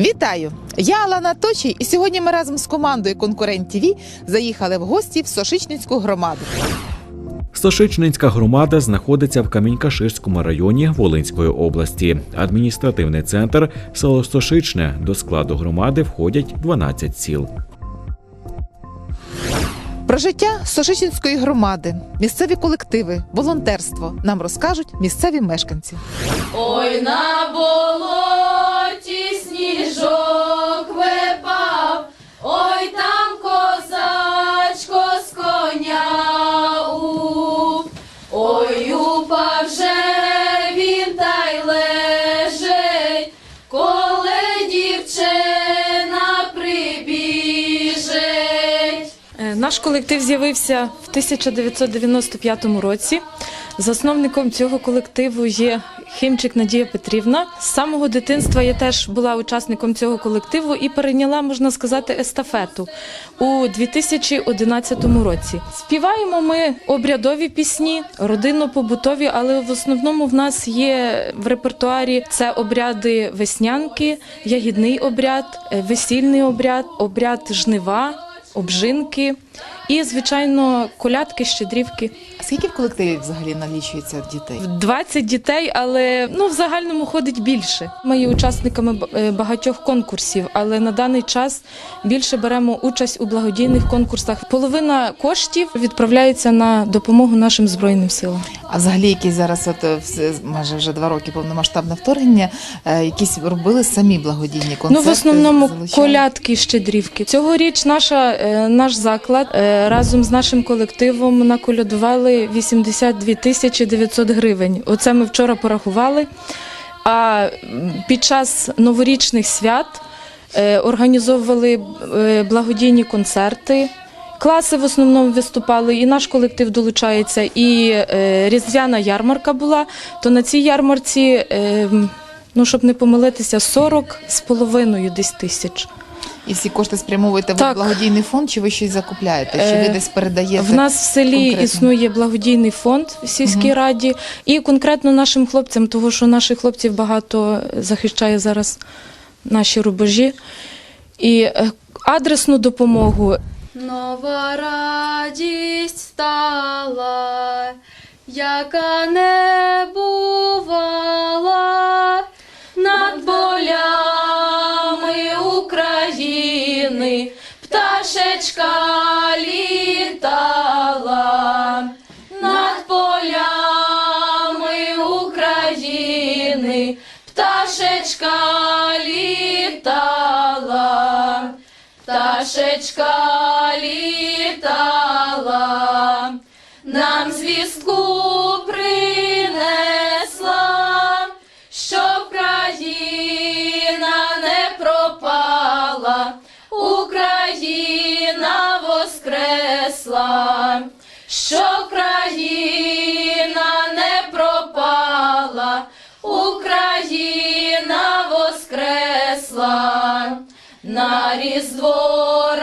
Вітаю! Я Алана Точій, і сьогодні ми разом з командою Конкурент ТВ заїхали в гості в Сошичницьку громаду. Сошичнинська громада знаходиться в Камінь-Каширському районі Волинської області. Адміністративний центр село Сошичне. До складу громади входять 12 сіл. Про життя Сошичинської громади, місцеві колективи, волонтерство нам розкажуть місцеві мешканці. Ой на болоті Наш колектив з'явився в 1995 році. Засновником цього колективу є Химчик Надія Петрівна. З самого дитинства я теж була учасником цього колективу і перейняла, можна сказати, естафету у 2011 році. Співаємо ми обрядові пісні, родинно-побутові, але в основному в нас є в репертуарі це обряди веснянки, ягідний обряд, весільний обряд, обряд жнива обжинки і, звичайно, колядки, щедрівки. А скільки в колективі взагалі налічується дітей? 20 дітей, але ну в загальному ходить більше. Ми є учасниками е, багатьох конкурсів, але на даний час більше беремо участь у благодійних конкурсах. Половина коштів відправляється на допомогу нашим збройним силам. А взагалі, які зараз от е, майже вже два роки повномасштабне вторгнення, е, якісь робили самі благодійні концерти? Ну, в основному залучали? колядки, щедрівки. Цьогоріч наша, наш заклад е, разом з нашим колективом наколядували 82 тисячі 900 гривень. Оце ми вчора порахували. А під час новорічних свят е, організовували е, благодійні концерти. Класи в основному виступали, і наш колектив долучається, і різдвяна ярмарка була. То на цій ярмарці, ну щоб не помилитися, 40 з половиною десь тисяч. І всі кошти спрямовуєте в Так. благодійний фонд, чи ви щось закупляєте? Чи ви Е, десь передаєте? В нас в селі конкретно? існує благодійний фонд в сільській раді, і конкретно нашим хлопцям, тому що наших хлопців багато захищає зараз наші рубежі. І е, адресну допомогу Нова радість стала, яка не воскресла, що країна не пропала, Україна воскресла. На різдво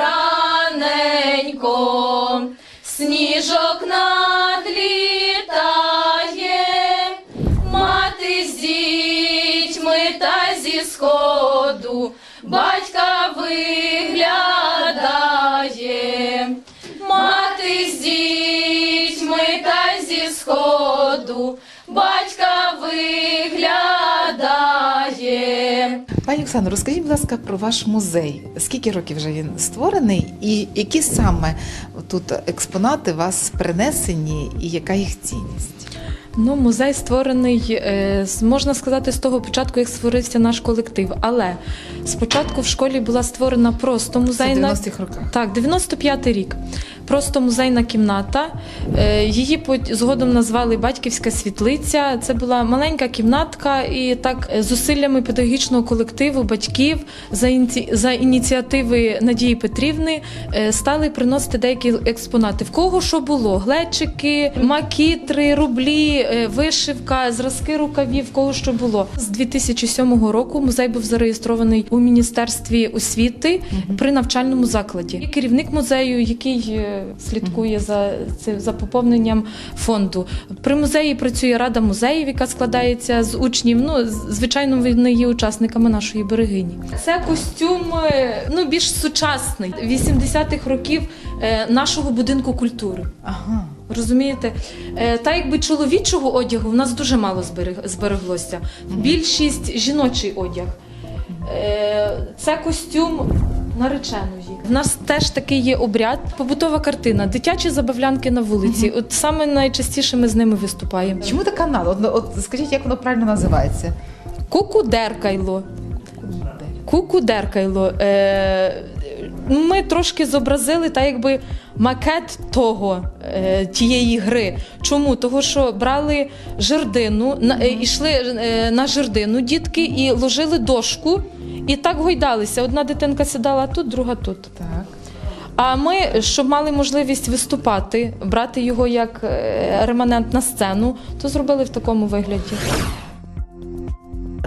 раненько сніжок надлітає, мати з дітьми та зі сходу батька виглядає, сходу батька виглядає. Пані Оксано, розкажіть, будь ласка, про ваш музей. Скільки років вже він створений, і які саме тут експонати вас принесені, і яка їх цінність? Ну, музей створений, е, можна сказати, з того початку, як створився наш колектив. Але спочатку в школі була створена просто Це в музейна 90-х роках. Так, 95-й рік. Просто музейна кімната. Е, Її згодом назвали Батьківська світлиця. Це була маленька кімнатка, і так е, зусиллями педагогічного колективу, батьків за ініці- за ініціативи Надії Петрівни е, стали приносити деякі експонати. В кого що було? Глечики, макітри, рублі, вишивка, зразки рукавів, в кого що було. З 2007 року музей був зареєстрований у міністерстві освіти при навчальному закладі. І керівник музею, який слідкує за цим за поповненням фонду. При музеї працює рада музеїв, яка складається з учнів. Ну, звичайно, вони є учасниками нашої берегині. Це костюм е, ну більш сучасний 80-х років е, нашого будинку культури. Ага. Розумієте, Е, та якби чоловічого одягу в нас дуже мало зберег- збереглося. Більшість жіночий одяг. Це костюм нареченої. В нас теж такий є обряд, побутова картина, дитячі забавлянки на вулиці. От саме найчастіше ми з ними виступаємо. Чому така назва? От, от скажіть, як воно правильно називається? Кукудеркайло. Кукудеркайло. Е, ми трошки зобразили так якби макет того, е, тієї гри. Чому? Того, що брали жердину, на, е, йшли е, на жердину дітки і ложили дошку, і так гойдалися. Одна дитинка сідала тут, друга тут. Так. А ми, щоб мали можливість виступати, брати його як е, реманент на сцену, то зробили в такому вигляді.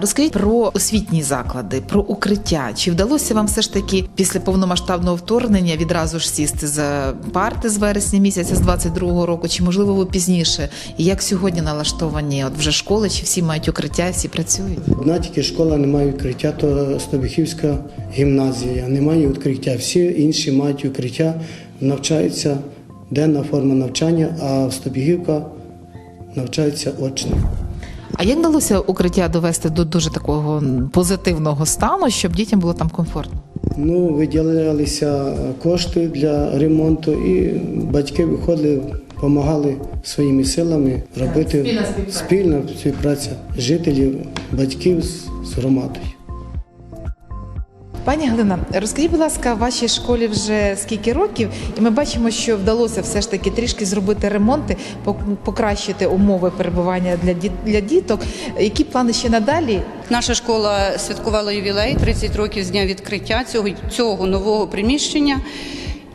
Розкажіть про освітні заклади, про укриття. Чи вдалося вам все ж таки після повномасштабного вторгнення відразу ж сісти за парти з вересня місяця з 22-го року, чи можливо ви пізніше? І як сьогодні налаштовані от вже школи, чи всі мають укриття, всі працюють? Одна тільки школа не має укриття, то Стобіхівська гімназія. Немає укриття. Всі інші мають укриття, навчаються денна форма навчання, а Стобігівка навчається очно. А як вдалося укриття довести до дуже такого позитивного стану, щоб дітям було там комфортно? Ну, виділялися кошти для ремонту, і батьки виходили, допомагали своїми силами робити спільна співпраця. спільна співпраця жителів, батьків з, з громадою. Пані Галина, розкажіть, будь ласка, вашій школі вже скільки років, і ми бачимо, що вдалося все ж таки трішки зробити ремонти, пок- покращити умови перебування для для діток. Які плани ще надалі? Наша школа святкувала ювілей 30 років з дня відкриття цього, цього нового приміщення.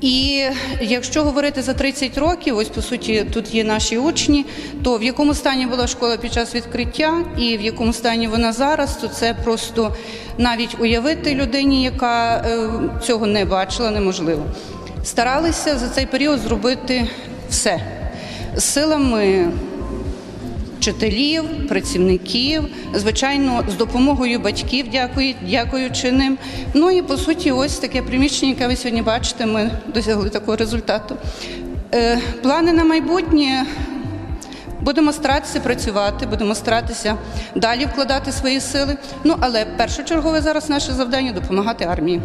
І якщо говорити за 30 років, ось по суті тут є наші учні, то в якому стані була школа під час відкриття і в якому стані вона зараз, то це просто навіть уявити людині, яка е, цього не бачила, неможливо. Старалися за цей період зробити все силами вчителів, працівників, звичайно, з допомогою батьків, дякую, дякуючи ним. Ну і по суті, ось таке приміщення, яке ви сьогодні бачите, ми досягли такого результату. Е, плани на майбутнє. Будемо старатися працювати, будемо старатися далі вкладати свої сили. Ну але першочергове зараз наше завдання допомагати армії.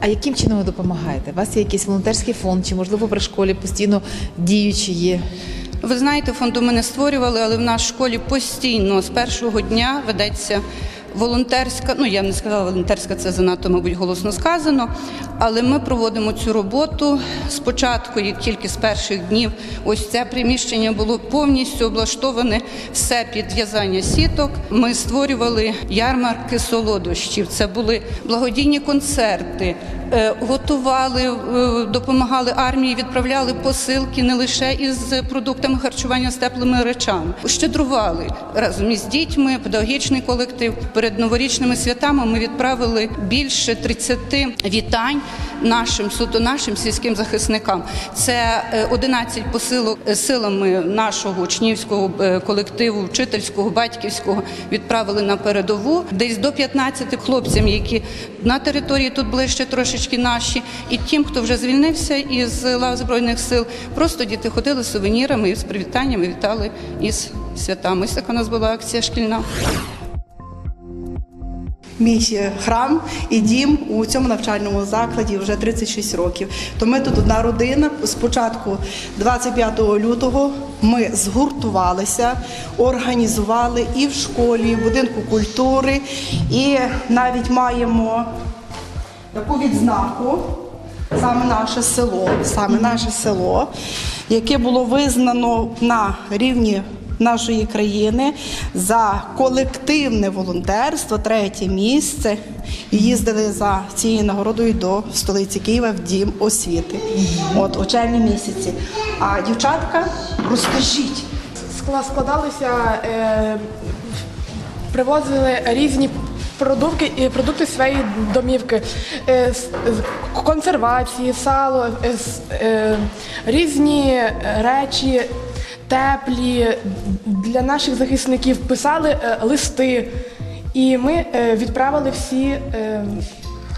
А яким чином ви допомагаєте? У вас є якийсь волонтерський фонд, чи можливо при школі постійно діючі є? Ви знаєте, фонду ми не створювали, але в нашій школі постійно з першого дня ведеться волонтерська. Ну я не сказала волонтерська, це занадто, мабуть, голосно сказано. Але ми проводимо цю роботу спочатку, як тільки з перших днів, ось це приміщення було повністю облаштоване все під в'язання сіток. Ми створювали ярмарки солодощів. Це були благодійні концерти. е, Готували, е, допомагали армії, відправляли посилки не лише із продуктами харчування з теплими речами. Щедрували разом із дітьми, педагогічний колектив. Перед новорічними святами ми відправили більше 30 вітань нашим суто нашим сільським захисникам. Це е, 11 посилок е, силами нашого учнівського е, колективу, вчительського, батьківського відправили на передову. Десь до 15 хлопцям, які на території тут були ще трошечки наші, і тим, хто вже звільнився із лав збройних сил, просто діти ходили з сувенірами і з привітаннями вітали із святами. Ось така у нас була акція шкільна. Мій е, храм і дім у цьому навчальному закладі вже 36 років. То ми тут одна родина. Спочатку 25 лютого ми згуртувалися, організували і в школі, і в будинку культури, і навіть маємо таку відзнаку. Саме наше село, саме наше село, яке було визнано на рівні нашої країни за колективне волонтерство, третє місце. І їздили за цією нагородою до столиці Києва в дім освіти. От у червні місяці. А дівчатка, розкажіть, складалися, е, привозили різні продукти, і продукти своєї домівки, е, з- консервації, сало, е, е, різні речі теплі для наших захисників писали е, листи. І ми е, відправили всі. е,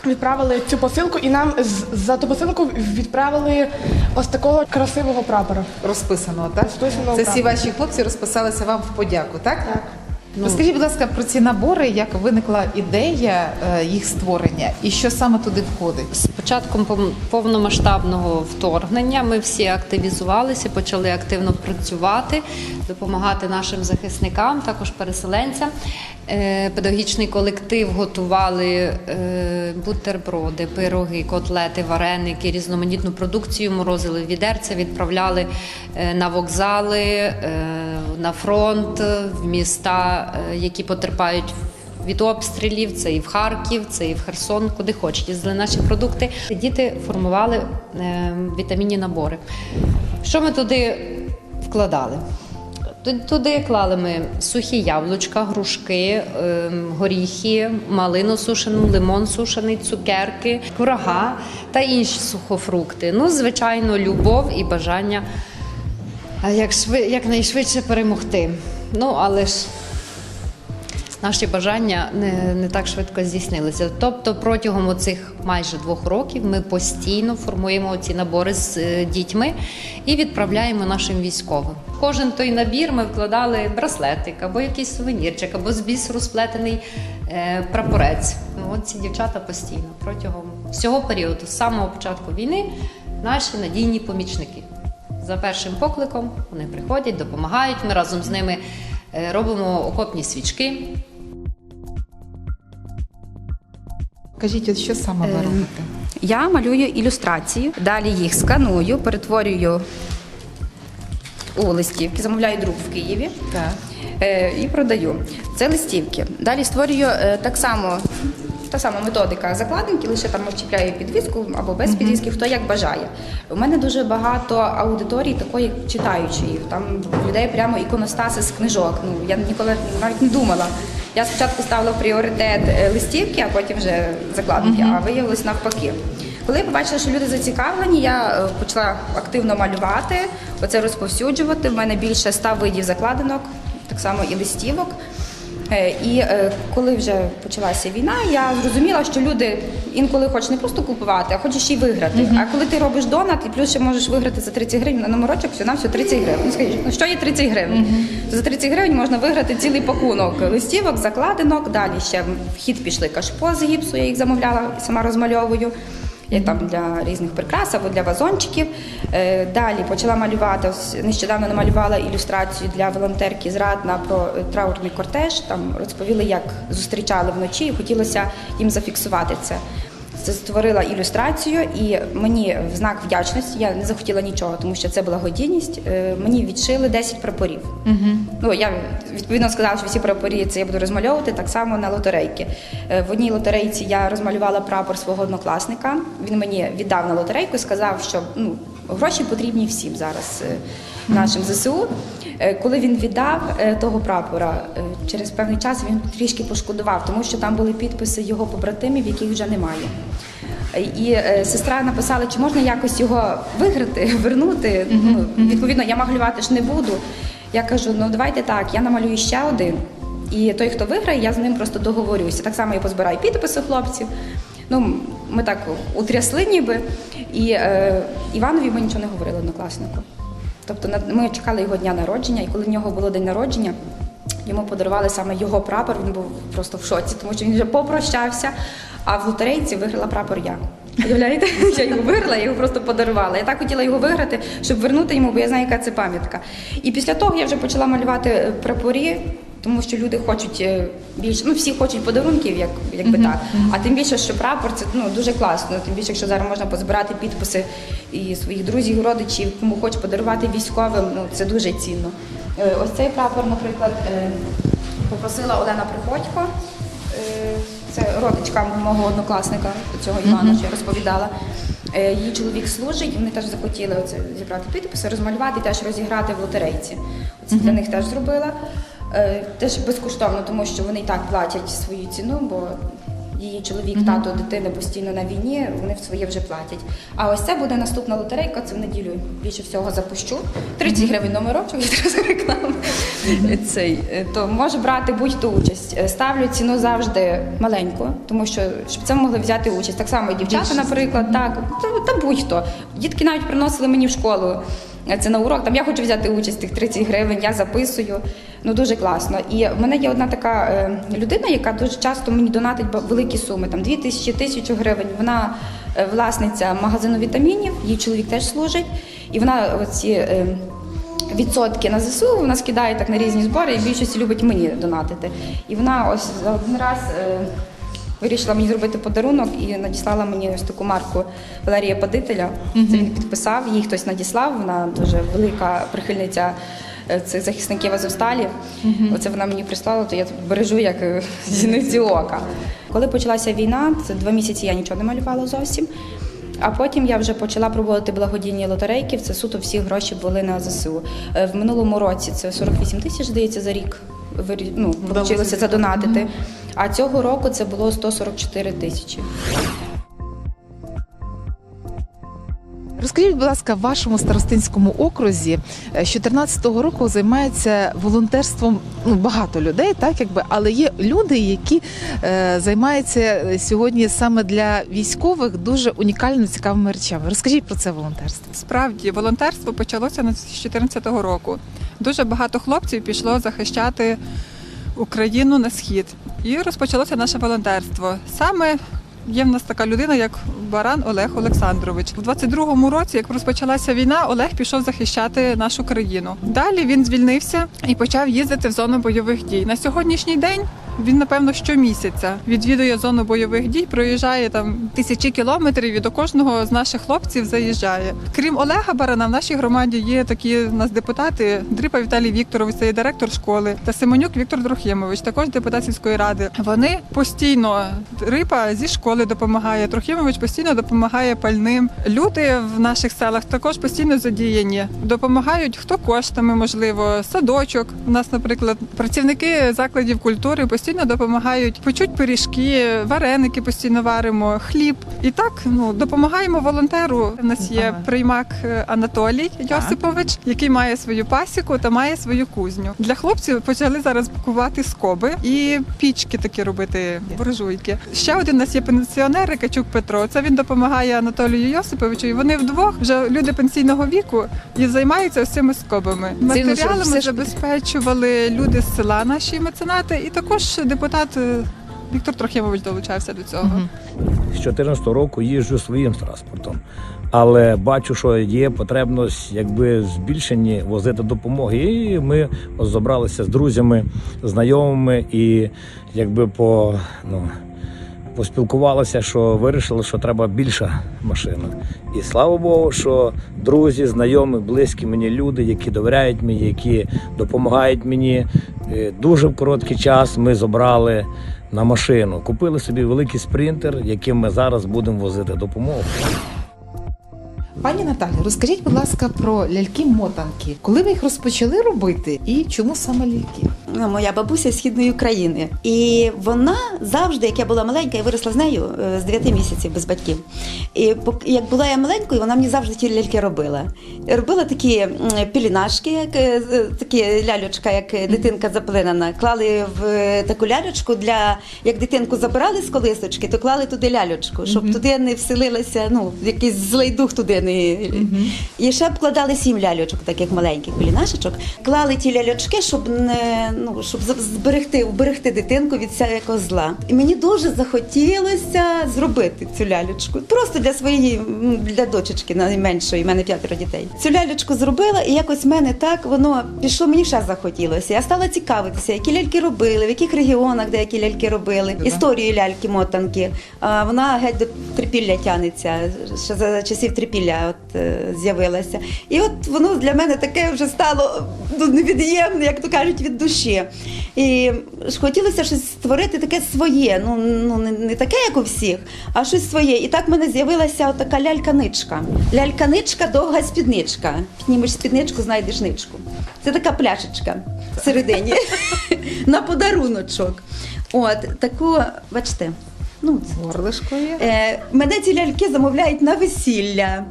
Відправили цю посилку, і нам за ту посилку відправили ось такого красивого прапора. Розписаного, так? Розписаного Це всі прапора. ваші хлопці розписалися вам в подяку, так? Так. Розкажіть, будь ласка, про ці набори, як виникла ідея е, їх створення і що саме туди входить? З початком повномасштабного вторгнення ми всі активізувалися, почали активно працювати, допомагати нашим захисникам, також переселенцям. Е, Педагогічний колектив готували е, бутерброди, пироги, котлети, вареники, різноманітну продукцію, морозили відерця, відправляли на вокзали, на фронт, в міста, е, які потерпають від обстрілів, це і в Харків, це і в Херсон, куди хоч їздили наші продукти. Діти формували е, вітамінні набори. Що ми туди вкладали? Туди клали ми сухі яблучка, грушки, е, горіхи, малину сушену, лимон сушений, цукерки, курага та інші сухофрукти. Ну, звичайно, любов і бажання е, як шви, якнайшвидше перемогти. Ну, але ж наші бажання не, не так швидко здійснилися. Тобто, протягом оцих майже двох років ми постійно формуємо ці набори з е, дітьми і відправляємо нашим військовим. Кожен той набір ми вкладали браслетик або якийсь сувенірчик, або з бісеру сплетений е, прапорець. Ну, От ці дівчата постійно протягом всього періоду, з самого початку війни, наші надійні помічники. За першим покликом вони приходять, допомагають. Ми разом з ними е, робимо окопні свічки. Кажіть, от що саме ви Ем, робите? Я малюю ілюстрації, далі їх сканую, перетворюю у листівки, замовляю друк в Києві Так. е, і продаю. Це листівки. Далі створюю е, так само. Та сама методика закладинки, лише там вчіпляю підвіску або без підвіски, хто як бажає. У мене дуже багато аудиторій такої читаючої. Там людей прямо іконостаси з книжок. Ну я ніколи навіть не думала. Я спочатку ставила пріоритет е, листівки, а потім вже закладинки, а виявилось навпаки. Коли я побачила, що люди зацікавлені, я е, почала активно малювати, оце розповсюджувати. В мене більше ста видів закладинок, так само і листівок. Е, І е, коли вже почалася війна, я зрозуміла, що люди інколи хочуть не просто купувати, а хочуть ще й виграти. А коли ти робиш донат, і плюс ще можеш виграти за 30 гривень на номерочок, все на все 30 гривень. Ну, Скажіть, ну що є 30 гривень? То за 30 гривень можна виграти цілий пакунок листівок, закладинок. Далі ще в хід пішли кашпо з гіпсу, я їх замовляла сама розмальовую. Я там для різних прикрас або для вазончиків. Е, Далі почала малювати. Нещодавно намалювала ілюстрацію для волонтерки зрадна про е, траурний кортеж. Там розповіли, як зустрічали вночі, і хотілося їм зафіксувати це. Створила ілюстрацію, і мені в знак вдячності я не захотіла нічого, тому що це благодійність. е, Мені відшили 10 прапорів. Ну я відповідно сказала, що всі прапорі це я буду розмальовувати так само на лотерейки. Е, В одній лотерейці я розмалювала прапор свого однокласника. Він мені віддав на лотерейку і сказав, що ну гроші потрібні всім зараз. Нашим ЗСУ, Е, коли він віддав е, того прапора, е, через певний час він трішки пошкодував, тому що там були підписи його побратимів, яких вже немає. І сестра написала, чи можна якось його виграти, вернути. Ну, відповідно, я малювати ж не буду. Я кажу: ну давайте так, я намалюю ще один. І той, хто виграє, я з ним просто договорюся. Так само я позбираю підписи хлопців. Ну, ми так утрясли ніби. І е, Іванові ми нічого не говорили однокласнику. Тобто ми чекали його дня народження, і коли в нього було день народження, йому подарували саме його прапор. Він був просто в шоці, тому що він вже попрощався. А в лотерейці виграла прапор я. Уявляєте? Я його виграла, я його просто подарувала. Я так хотіла його виграти, щоб вернути йому, бо я знаю, яка це пам'ятка. І після того я вже почала малювати прапорі, тому що люди хочуть е, більше, ну всі хочуть подарунків, як, якби так. А тим більше, що прапор це ну, дуже класно. Тим більше, якщо зараз можна позбирати підписи і своїх друзів, родичів, кому хочеш подарувати військовим, ну це дуже цінно. Е, Ось цей прапор, наприклад, е, попросила Олена Приходько. Це родичка мого однокласника, цього Івана, що я розповідала. Її чоловік служить, вони теж захотіли оце зібрати підписи, розмалювати і теж розіграти в лотерейці. Оце для них теж зробила. Е, Теж безкоштовно, тому що вони і так платять свою ціну, бо її чоловік, тато, дитина постійно на війні, вони в своє вже платять. А ось це буде наступна лотерейка, це в неділю більше всього запущу. 30 гривень номерочок, відразу реклама. Цей, е, то може брати будь-хто участь. Е, Ставлю ціну завжди маленьку, тому що щоб це могли взяти участь. Так само і дівчата, наприклад, так, та, та будь-хто. Дітки навіть приносили мені в школу. Це на урок, там я хочу взяти участь тих 30 гривень, я записую. Ну дуже класно. І в мене є одна така е, людина, яка дуже часто мені донатить великі суми, там 2 тисячі, тисячу гривень. Вона е, власниця магазину вітамінів, її чоловік теж служить. І вона оці е, відсотки на ЗСУ вона скидає так на різні збори, і в більшості любить мені донатити. І вона ось за один раз. Вирішила мені зробити подарунок і надіслала мені ось таку марку Валерія Падителя. Це він підписав, їй хтось надіслав. Вона дуже велика прихильниця е, цих захисників Азовсталі. Оце вона мені прислала, то я бережу як е, зіниці ока. Коли почалася війна, це два місяці я нічого не малювала зовсім. А потім я вже почала проводити благодійні лотерейки. Це суто всі гроші були на ЗСУ. Е, В минулому році це 48 тисяч, здається, за рік. Ну, вийшло задонатити. А цього року це було 144 тисячі. Розкажіть, будь ласка, в вашому старостинському окрузі е, з 2014 року займається волонтерством ну, багато людей, так якби, але є люди, які е, займаються сьогодні саме для військових дуже унікальними цікавими речами. Розкажіть про це волонтерство. Справді, волонтерство почалося з 2014 року. Дуже багато хлопців пішло захищати Україну на схід. І розпочалося наше волонтерство. Саме є в нас така людина, як Баран Олег Олександрович. У 22-му році, як розпочалася війна, Олег пішов захищати нашу країну. Далі він звільнився і почав їздити в зону бойових дій. На сьогоднішній день він, напевно, щомісяця відвідує зону бойових дій, проїжджає там тисячі кілометрів і до кожного з наших хлопців заїжджає. Крім Олега Барана, в нашій громаді є такі у нас депутати Дрипа Віталій Вікторович, це є директор школи, та Семенюк Віктор Трохимович, також депутат сільської ради. Вони постійно Дрипа зі школи допомагає. Трохимович постійно допомагає пальним. Люди в наших селах також постійно задіяні. Допомагають хто коштами, можливо, садочок. У нас, наприклад, працівники закладів культури постійно допомагають почуть пиріжки, вареники постійно варимо, хліб. І так ну допомагаємо волонтеру. У нас є приймак Анатолій Йосипович, який має свою пасіку та має свою кузню. Для хлопців почали зараз кувати скоби і пічки такі робити, буржуйки. Ще один у нас є пенсіонер Качук Петро. Це він допомагає Анатолію Йосиповичу. І вони вдвох вже люди пенсійного віку і займаються ось цими скобами. Матеріалами забезпечували люди з села, наші меценати, і також депутат е, Віктор Трохимович долучався до цього. з 2014 року їжджу своїм транспортом. Але бачу, що є потребність якби збільшені возити допомоги. І ми зібралися з друзями, знайомими і якби по ну. Поспілкувалися, що вирішили, що треба більша машина. І слава Богу, що друзі, знайомі, близькі мені люди, які довіряють мені, які допомагають мені. Е, Дуже в короткий час ми зібрали на машину. Купили собі великий спринтер, яким ми зараз будемо возити допомогу. Пані Наталі, розкажіть, будь ласка, про ляльки-мотанки. Коли ви їх розпочали робити і чому саме ляльки? Ну, моя бабуся з східної України. І вона завжди, як я була маленька, я виросла з нею е, з 9 місяців без батьків. І як була я маленькою, вона мені завжди ті ляльки робила. Робила такі пілінашки, як е, такі лялючка, як е, дитинка заплинена. Клали в е, таку лялючку для як дитинку забирали з колисочки, то клали туди лялючку, щоб туди не вселилася, ну, якийсь злий дух туди не. І ще вкладали сім ляльочок, таких маленьких пілінашечок. Клали ті ляльочки, щоб не ну щоб зберегти, вберегти дитинку від всякого зла. І мені дуже захотілося зробити цю ляльочку. Просто для своєї для дочечки найменшої, в мене п'ятеро дітей. Цю ляльочку зробила, і якось в мене так воно пішло. Мені ще захотілося. Я стала цікавитися, які ляльки робили, в яких регіонах деякі ляльки робили. Історію ляльки мотанки. А вона геть до трипілля тянеться. Ще за часів трипілля от е, з'явилася. І от воно для мене таке вже стало ну, невід'ємне, як то кажуть, від душі. Душі. І хотілося щось створити таке своє. Ну, ну не, не таке, як у всіх, а щось своє. І так в мене з'явилася така лялька-ничка. Лялька-ничка, довга спідничка. Піднімеш спідничку, знайдеш ничку. Це така пляшечка всередині на подаруночок. От таку, бачите. Ну, Горлишко є. Е, мене ці ляльки замовляють на весілля.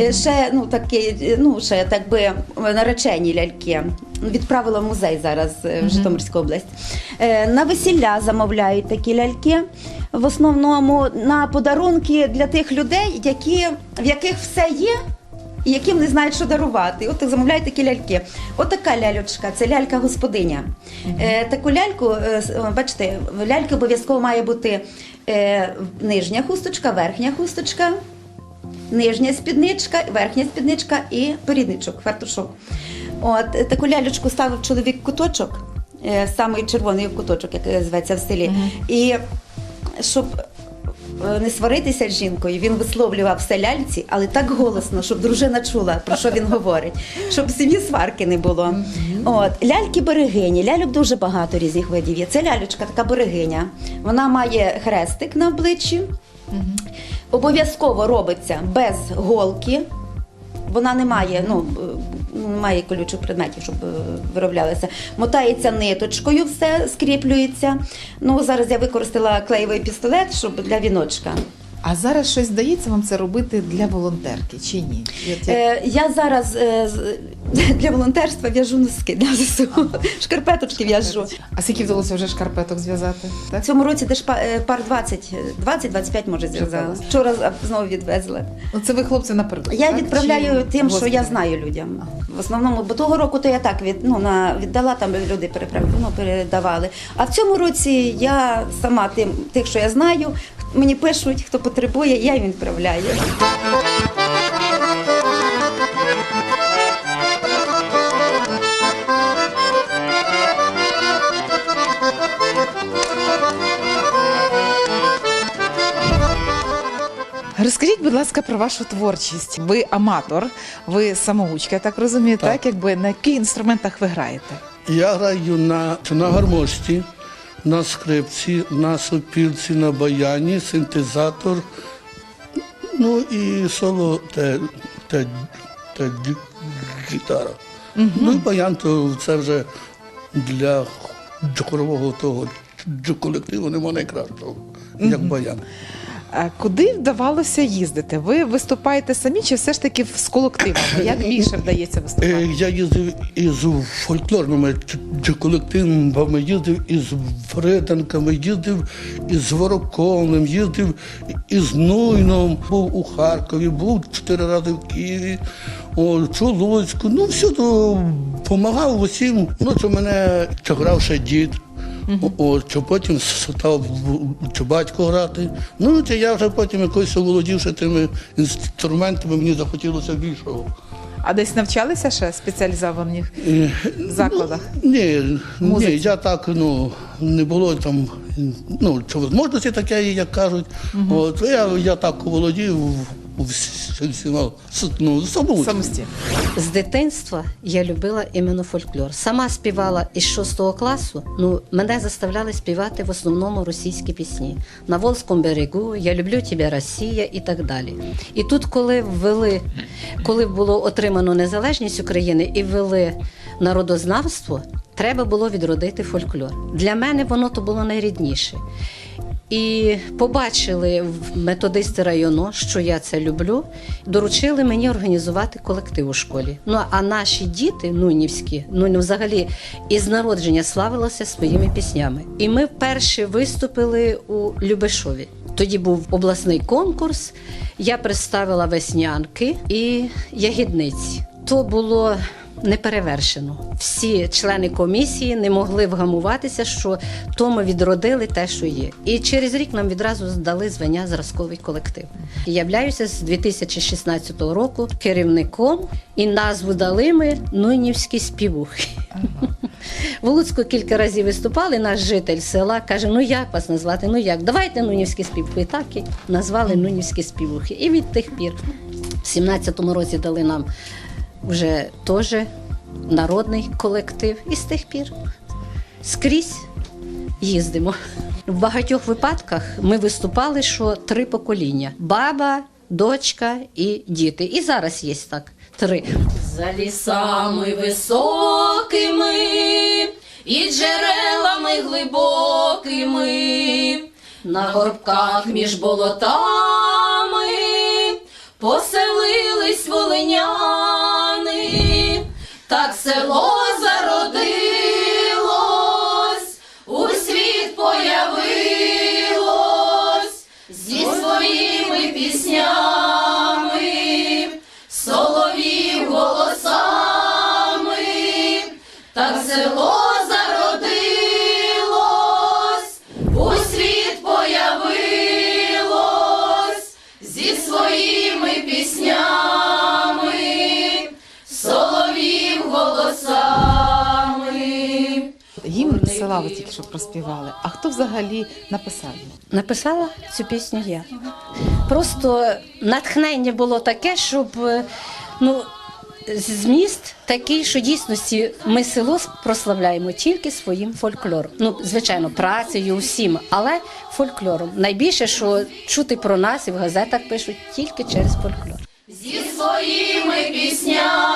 Е, ще, ну, такі, ну, ще так би наречені ляльки. Відправила в музей зараз е, в Житомирську область. Е, на весілля замовляють такі ляльки. В основному на подарунки для тих людей, які, в яких все є. І яким не знають, що дарувати. От замовляють такі ляльки. От така ляльочка, це лялька господиня. Е, таку ляльку, е, бачите, в ляльки обов'язково має бути е, нижня хусточка, верхня хусточка, нижня спідничка, верхня спідничка і перідничок, фартушок. От е, таку ляльочку ставив чоловік куточок, е, самий червоний куточок, як зветься в селі. І щоб не сваритися з жінкою, він висловлював все ляльці, але так голосно, щоб дружина чула, про що він говорить, щоб в сім'ї сварки не було. От ляльки берегині, ляльок дуже багато різних видів є. Це ляльочка, така берегиня. Вона має хрестик на обличчі. Обов'язково робиться без голки. Вона не має, ну, немає має колючих предметів, щоб е, вироблялися. Мотається ниточкою, все скріплюється. Ну, зараз я використала клеєвий пістолет, щоб для віночка. А зараз щось здається вам це робити для волонтерки чи ні? Е, я зараз е, для волонтерства в'яжу носки для ЗСУ. Шкарпеточки в'яжу. А скільки вдалося вже шкарпеток зв'язати? В цьому році десь е, пар 20, е, 20-25 може зв'язала. Вчора знову відвезли. Ну, це ви хлопці напередодні, Я так? відправляю Чи тим, що я знаю людям. В основному, бо того року то я так від, ну, на, віддала, там люди переправ, ну, передавали. А в цьому році я сама тим, тих, що я знаю, мені пишуть, хто потребує, я їм відправляю. Розкажіть, будь ласка, про вашу творчість. Ви аматор, ви самоучка, я так розумію, так. Так. Якби на яких інструментах ви граєте? Я граю на, на гармошці, на скрипці, на сопілці, на баяні, синтезатор, ну і соло та, та, та гі- гітара. Ну і баян, то це вже для хорового того колективу нема найкращого, як баян. Куди вдавалося їздити? Ви виступаєте самі чи все ж таки з колективами? Як більше вдається Е, виступати? Я їздив із фольклорними колективами, їздив із Фреданками, їздив із Вороковним, їздив із Нуйном, був у Харкові, був чотири рази в Києві, о, Чулуцьку. Ну, всюди допомагав усім. Ну, це мене грав ще дід. О, що потім став батько грати. Ну, це я вже потім якось оволодівши тими інструментами, мені захотілося більшого. А десь навчалися ще спеціалізованих Е, закладах? Ні, ні, я так ну не було там ну можливості таке, як кажуть. От я, я так володів Самостійно. З дитинства я любила іменно фольклор. Сама співала із 6 класу. Ну, мене заставляли співати в основному російські пісні. На Волзькому берегу, Я люблю тебе, Росія і так далі. І тут, коли ввели, коли було отримано незалежність України і ввели народознавство, треба було відродити фольклор. Для мене воно то було найрідніше. І побачили в методисти району, що я це люблю. Доручили мені організувати колектив у школі. Ну а наші діти, нунівські, ну взагалі із народження славилися своїми піснями. І ми вперше виступили у Любешові. Тоді був обласний конкурс. Я представила веснянки і ягідниці. То було неперевершено. Всі члени комісії не могли вгамуватися, що то ми відродили те, що є. І через рік нам відразу здали звання зразковий колектив. Являюся з 2016 року керівником і назву дали ми Нуйнівські співухи. В Луцьку кілька разів виступали, наш житель села каже: ну як вас назвати? Ну як? Давайте Нунівські співухи. Так і назвали Нунівські співухи. І від тих пір, в 17-му році дали нам вже теж народний колектив. І з тих пір скрізь їздимо. В багатьох випадках ми виступали, що три покоління: баба, дочка і діти. І зараз є так. Три. За лісами високими і джерелами глибокими, на горбках між болотами поселились волиняни, так село зародилось, села ви тільки що проспівали. А хто взагалі написав? Написала цю пісню я. Просто натхнення було таке, щоб ну, зміст такий, що дійсності ми село прославляємо тільки своїм фольклором. Ну, звичайно, працею усім, але фольклором. Найбільше, що чути про нас і в газетах пишуть тільки через фольклор. зі своїми піснями,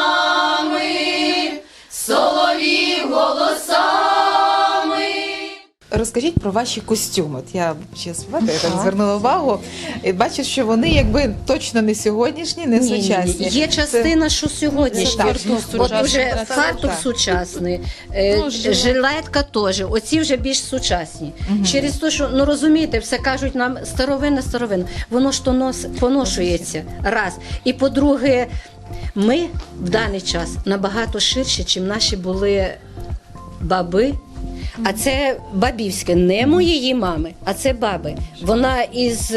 Розкажіть про ваші костюми. От я ще співати, я так звернула увагу. І бачу, що вони якби точно не сьогоднішні, не Ні, ні, ні. сучасні. Є частина, що сьогоднішня. Так, От вже фартук сучасний, е, Ну, жилетка теж. Оці вже більш сучасні. Через те, що ну розумієте, все кажуть нам старовинне, старовинне. Воно ж то нос поношується. Раз. І по-друге, ми в даний час набагато ширше, ніж наші були баби. А це бабівське, не моєї мами, а це баби. Вона із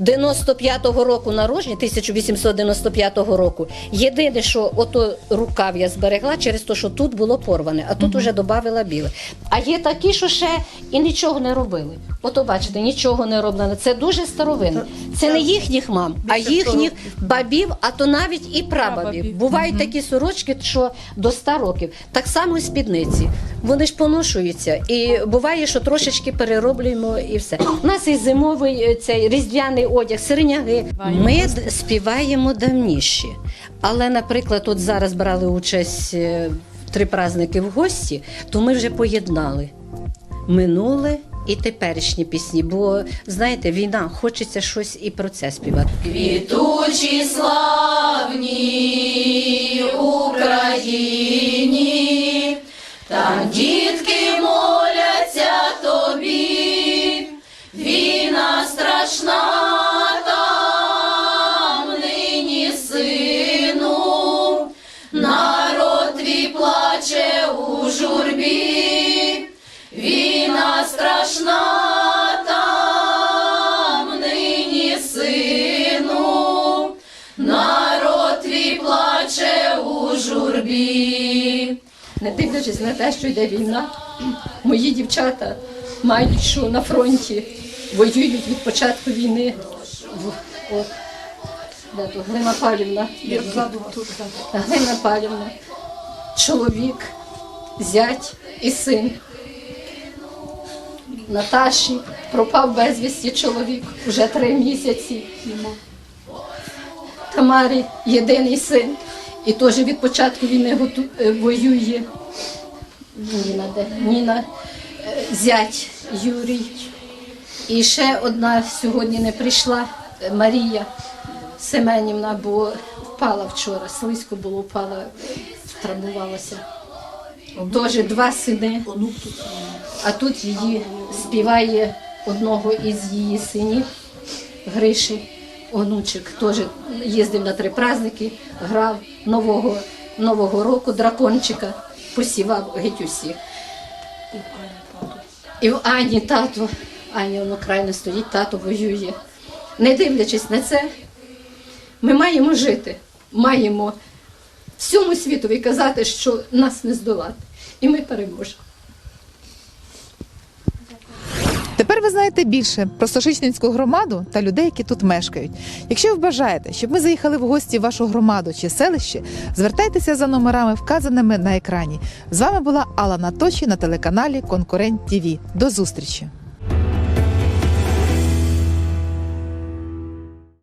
95-го року народження, 1895 року. Єдине, що ото рукав я зберегла через те, що тут було порване, а тут уже додавила біле. А є такі, що ще і нічого не робили. Ото бачите, нічого не роблено. Це дуже старовинно. Це не їхніх мам, а їхніх бабів, а то навіть і прабабів. Бувають такі сорочки, що до 100 років. Так само і спідниці. Вони ж поношуються. І буває, що трошечки перероблюємо і все. У нас і зимовий е, цей різдвяний одяг, сиреняги. Ми співаємо давніші. Але, наприклад, от зараз брали участь е, три праздники в гості, то ми вже поєднали минуле і теперішні пісні. Бо знаєте, війна, хочеться щось і про це співати. Квітучі славні Україні, там дітки моляться тобі, війна страшна Не дивлячись на те, що йде війна, мої дівчата мають, що на фронті воюють від початку війни. От, де тут Глина Павлівна. Глина Павлівна, чоловік, зять і син. Наташі пропав безвісті чоловік вже три місяці. Тамарі єдиний син. І теж від початку війни готу- е, воює. Ніна, де? Ніна, е, зять Юрій. І ще одна сьогодні не прийшла е, Марія Семенівна, бо впала вчора. Слизько було, впала, травмувалася. Теж два сини. А тут її співає одного із її синів Гриші. Онучик теж їздив на три праздники, грав нового, нового року дракончика, посівав геть усіх. І в Ані тато, Аня воно крайне стоїть, тато воює. Не дивлячись на це, ми маємо жити, маємо всьому світові казати, що нас не здолати. І ми переможемо. Тепер ви знаєте більше про Сошичницьку громаду та людей, які тут мешкають. Якщо ви бажаєте, щоб ми заїхали в гості в вашу громаду чи селище, звертайтеся за номерами, вказаними на екрані. З вами була Алла Наточі на телеканалі Конкурент ТІВІ. До зустрічі!